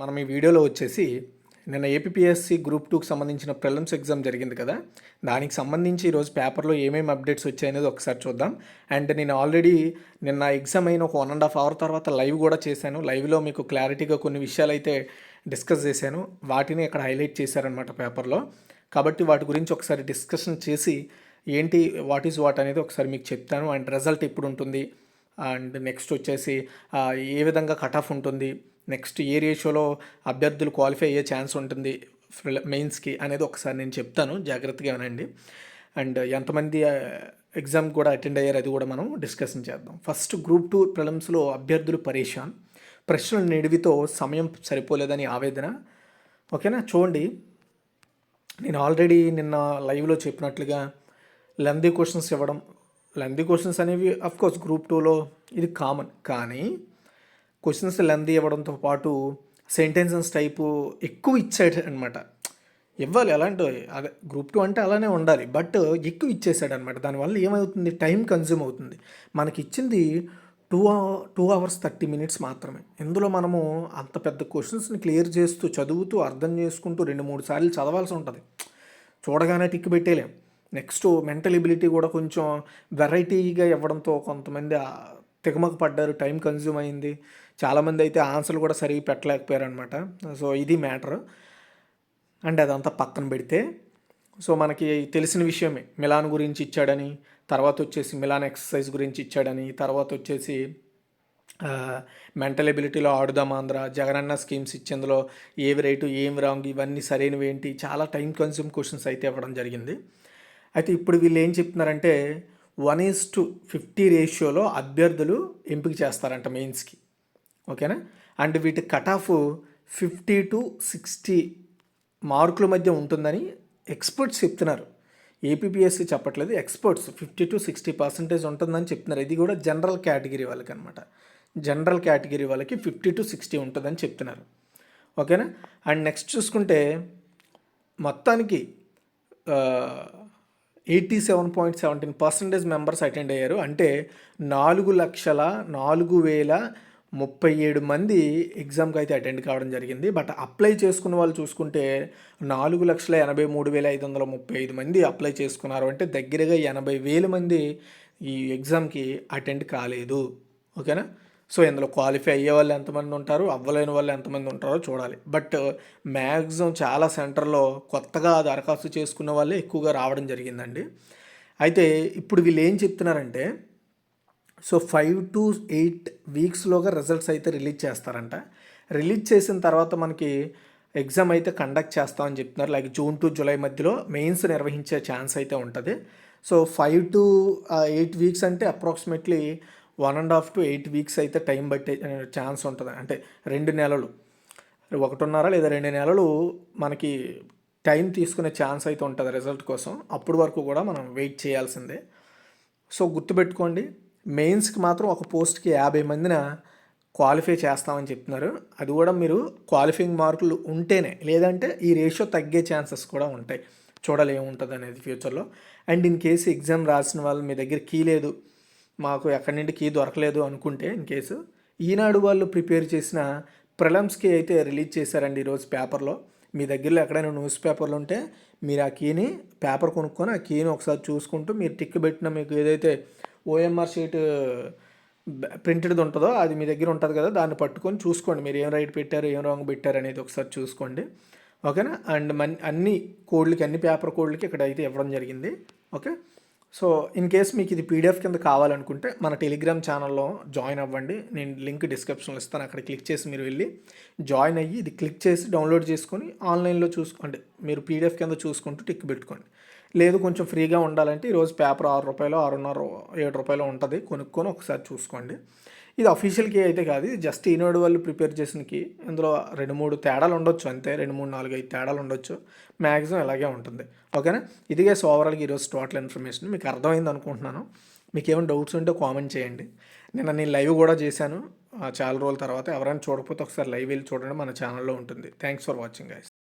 మనం ఈ వీడియోలో వచ్చేసి నిన్న ఏపీఎస్సి గ్రూప్ టూకి సంబంధించిన ప్రిలిమ్స్ ఎగ్జామ్ జరిగింది కదా. దానికి సంబంధించి ఈరోజు పేపర్లో ఏమేమి అప్డేట్స్ వచ్చాయనేది ఒకసారి చూద్దాం. అండ్ నేను ఆల్రెడీ నిన్న ఎగ్జామ్ అయిన ఒక వన్ అండ్ హాఫ్ అవర్ తర్వాత లైవ్ కూడా చేశాను. లైవ్లో మీకు క్లారిటీగా కొన్ని విషయాలు అయితే డిస్కస్ చేశాను. వాటిని ఇక్కడ హైలైట్ చేశారనమాట పేపర్లో కాబట్టి వాటి గురించి ఒకసారి డిస్కషన్ చేసి ఏంటి వాట్ ఈజ్ వాట్ అనేది ఒకసారి మీకు చెప్తాను. అండ్ రిజల్ట్ ఎప్పుడు ఉంటుంది? అండ్ నెక్స్ట్ వచ్చేసి ఏ విధంగా కట్ ఆఫ్ ఉంటుంది? నెక్స్ట్ ఏ రేషియోలో అభ్యర్థులు క్వాలిఫై అయ్యే ఛాన్స్ ఉంటుంది మెయిన్స్కి అనేది ఒకసారి నేను చెప్తాను. జాగ్రత్తగా వినండి. అండ్ ఎంతమంది ఎగ్జామ్ కూడా అటెండ్ అయ్యారు అది కూడా మనం డిస్కషన్ చేద్దాం. ఫస్ట్ గ్రూప్ టూ ప్రిలిమ్స్లో అభ్యర్థులు పరేషాన్. ప్రశ్నల నిడివితో సమయం సరిపోలేదని ఆవేదన. ఓకేనా? చూడండి. నేను ఆల్రెడీ నిన్న లైవ్లో చెప్పినట్లుగా లెందీ క్వశ్చన్స్ ఇవ్వడం లెందీ క్వశ్చన్స్ అనేవి అఫ్కోర్స్ గ్రూప్ టూలో ఇది కామన్. కానీ క్వశ్చన్స్ లెంత్ ఇవ్వడంతో పాటు సెంటెన్సెస్ టైపు ఎక్కువ ఇచ్చాడు అనమాట ఇవ్వాలి అలాంటి అదే గ్రూప్ టూ అంటే అలానే ఉండాలి. బట్ ఎక్కువ ఇచ్చేసాడు అనమాట దానివల్ల ఏమవుతుంది? టైం కన్జ్యూమ్ అవుతుంది. మనకి ఇచ్చింది two two hours thirty minutes మాత్రమే. ఇందులో మనము అంత పెద్ద క్వశ్చన్స్ని క్లియర్ చేస్తూ చదువుతూ అర్థం చేసుకుంటూ రెండు మూడు సార్లు చదవాల్సి ఉంటుంది. చూడగానే టిక్ పెట్టేలేం నెక్స్ట్ మెంటల్ ఎబిలిటీ కూడా కొంచెం వెరైటీగా ఇవ్వడంతో కొంతమంది ఆ పడ్డారు టైం కన్జ్యూమ్ అయింది. చాలామంది అయితే ఆన్సర్లు కూడా సరిగ్గా పెట్టలేకపోయారనమాట సో ఇది మ్యాటర్. అండ్ అదంతా పక్కన పెడితే సో మనకి తెలిసిన విషయమే. మిలాన్ గురించి ఇచ్చాడని తర్వాత వచ్చేసి మిలాన్ ఎక్సర్సైజ్ గురించి ఇచ్చాడని తర్వాత వచ్చేసి మెంటల్ ఎబిలిటీలో ఆడుదాం ఆంధ్ర జగనన్న స్కీమ్స్ ఇచ్చేందులో ఏవి రైటు ఏమి రాంగ్ ఇవన్నీ సరైనవి ఏంటి చాలా టైం కన్సూమ్ క్వశ్చన్స్ అయితే ఇవ్వడం జరిగింది. అయితే ఇప్పుడు వీళ్ళు ఏం చెప్తున్నారంటే వన్ ఈస్ టు ఫిఫ్టీ రేషియోలో అభ్యర్థులు ఎంపిక చేస్తారంట మెయిన్స్కి. ఓకేనా? అండ్ వీటి cut off fifty to sixty మార్కుల మధ్య ఉంటుందని ఎక్స్పర్ట్స్ చెప్తున్నారు. ఏపీపీఎస్సీ చెప్పట్లేదు experts fifty to sixty percentage ఉంటుందని చెప్తున్నారు. ఇది కూడా జనరల్ కేటగిరీ వాళ్ళకి అనమాట జనరల్ కేటగిరీ వాళ్ళకి ఫిఫ్టీ టు సిక్స్టీ ఉంటుందని చెప్తున్నారు. ఓకేనా? అండ్ నెక్స్ట్ చూసుకుంటే మొత్తానికి eighty seven point seventeen percentage members attend అయ్యారు. అంటే నాలుగు లక్షల నాలుగు వేల ముప్పై ఏడు మంది ఎగ్జామ్కి అయితే అటెండ్ కావడం జరిగింది. బట్ అప్లై చేసుకున్న వాళ్ళు చూసుకుంటే నాలుగు లక్షల ఎనభై మూడు వేల ఐదు వందల ముప్పై ఐదు మంది అప్లై చేసుకున్నారు. అంటే దగ్గరగా ఎనభై వేల మంది ఈ ఎగ్జామ్కి అటెండ్ కాలేదు. ఓకేనా? సో ఇందులో క్వాలిఫై అయ్యే వాళ్ళు ఎంతమంది ఉంటారు? అవ్వలేని వాళ్ళు ఎంతమంది ఉంటారో చూడాలి. బట్ మ్యాక్సిమం చాలా సెంటర్లో కొత్తగా దరఖాస్తు చేసుకున్న వాళ్ళే ఎక్కువగా రావడం జరిగిందండి. అయితే ఇప్పుడు వీళ్ళు ఏం చెప్తున్నారంటే సో ఫైవ్ టు ఎయిట్ వీక్స్లోగా రిజల్ట్స్ అయితే రిలీజ్ చేస్తారంట. రిలీజ్ చేసిన తర్వాత మనకి ఎగ్జామ్ అయితే కండక్ట్ చేస్తామని చెప్తున్నారు. లైక్ జూన్ టు జూలై మధ్యలో మెయిన్స్ నిర్వహించే ఛాన్స్ అయితే ఉంటుంది. So five to eight weeks అంటే approximately one and half to eight weeks అయితే టైం పట్టే ఛాన్స్ ఉంటుంది. అంటే రెండు నెలలు. ఒకటిన్నర లేదా రెండు నెలలు మనకి టైం తీసుకునే ఛాన్స్ అయితే ఉంటుంది రిజల్ట్ కోసం. అప్పటి వరకు కూడా మనం వెయిట్ చేయాల్సిందే. సో గుర్తుపెట్టుకోండి మెయిన్స్కి మాత్రం ఒక పోస్ట్కి యాభై మందిన క్వాలిఫై చేస్తామని చెప్తున్నారు. అది కూడా మీరు క్వాలిఫైయింగ్ మార్కులు ఉంటేనే లేదంటే ఈ రేషియో తగ్గే ఛాన్సెస్ కూడా ఉంటాయి. చూడాలి ఏముంటుంది అనేది ఫ్యూచర్లో. అండ్ ఇన్ కేసు ఎగ్జామ్ రాసిన వాళ్ళు మీ దగ్గర కీ లేదు మాకు ఎక్కడి నుండి కీ దొరకలేదు అనుకుంటే ఇన్ కేసు ఈనాడు వాళ్ళు ప్రిపేర్ చేసిన ప్రిలమ్స్కి అయితే రిలీజ్ చేశారండి ఈరోజు పేపర్లో. మీ దగ్గరలో ఎక్కడైనా న్యూస్ పేపర్లు ఉంటే మీరు ఆ కీని పేపర్ కొనుక్కొని ఆ కీని ఒకసారి చూసుకుంటూ మీరు టిక్ పెట్టిన మీకు ఏదైతే ఓఎంఆర్ షీట్ ప్రింటెడ్ ఉంటుందో అది మీ దగ్గర ఉంటుంది కదా దాన్ని పట్టుకొని చూసుకోండి. మీరు ఏం రైట్ పెట్టారు ఏం రాంగ్ పెట్టారు అనేది ఒకసారి చూసుకోండి. ఓకేనా? అండ్ మన్ అన్ని కోడ్లకి అన్ని పేపర్ కోడ్లకి ఇక్కడ అయితే ఇవ్వడం జరిగింది. ఓకే? సో ఇన్ కేస్ మీకు ఇది పీడిఎఫ్ కింద కావాలనుకుంటే మన టెలిగ్రామ్ ఛానల్లో జాయిన్ అవ్వండి. నేను లింక్ డిస్క్రిప్షన్లో ఇస్తాను. అక్కడ క్లిక్ చేసి మీరు వెళ్ళి జాయిన్ అయ్యి ఇది క్లిక్ చేసి డౌన్లోడ్ చేసుకొని ఆన్లైన్లో చూసుకోండి మీరు పీడిఎఫ్ కింద చూసుకుంటూ టిక్ పెట్టుకోండి. లేదు కొంచెం ఫ్రీగా ఉండాలంటే ఈరోజు పేపర్ ఆరు రూపాయలు ఆరున్నర ఏడు రూపాయలు ఉంటుంది. కొనుక్కొని ఒకసారి చూసుకోండి. ఇది అఫీషియల్ కీ అయితే కాదు ఇది జస్ట్ ఈనాడు వాళ్ళు ప్రిపేర్ చేసిన కీ. ఇందులో రెండు మూడు తేడాలు ఉండొచ్చు అంతే రెండు మూడు నాలుగు ఐదు తేడాలు ఉండొచ్చు. మ్యాక్సిమం ఇలాగే ఉంటుంది. ఓకేనా? ఇదిగే సో ఓవరాల్గా ఈరోజు టోటల్ ఇన్ఫర్మేషన్ మీకు అర్థమైంది అనుకుంటున్నాను. మీకు ఏమైనా డౌట్స్ ఉంటే కామెంట్ చేయండి. నేను నేను లైవ్ కూడా చేశాను. ఆ, చాలా రోజుల తర్వాత ఎవరైనా చూడకపోతే ఒకసారి లైవ్ వెళ్ళి చూడండి. మన ఛానల్లో ఉంటుంది. Thanks for watching guys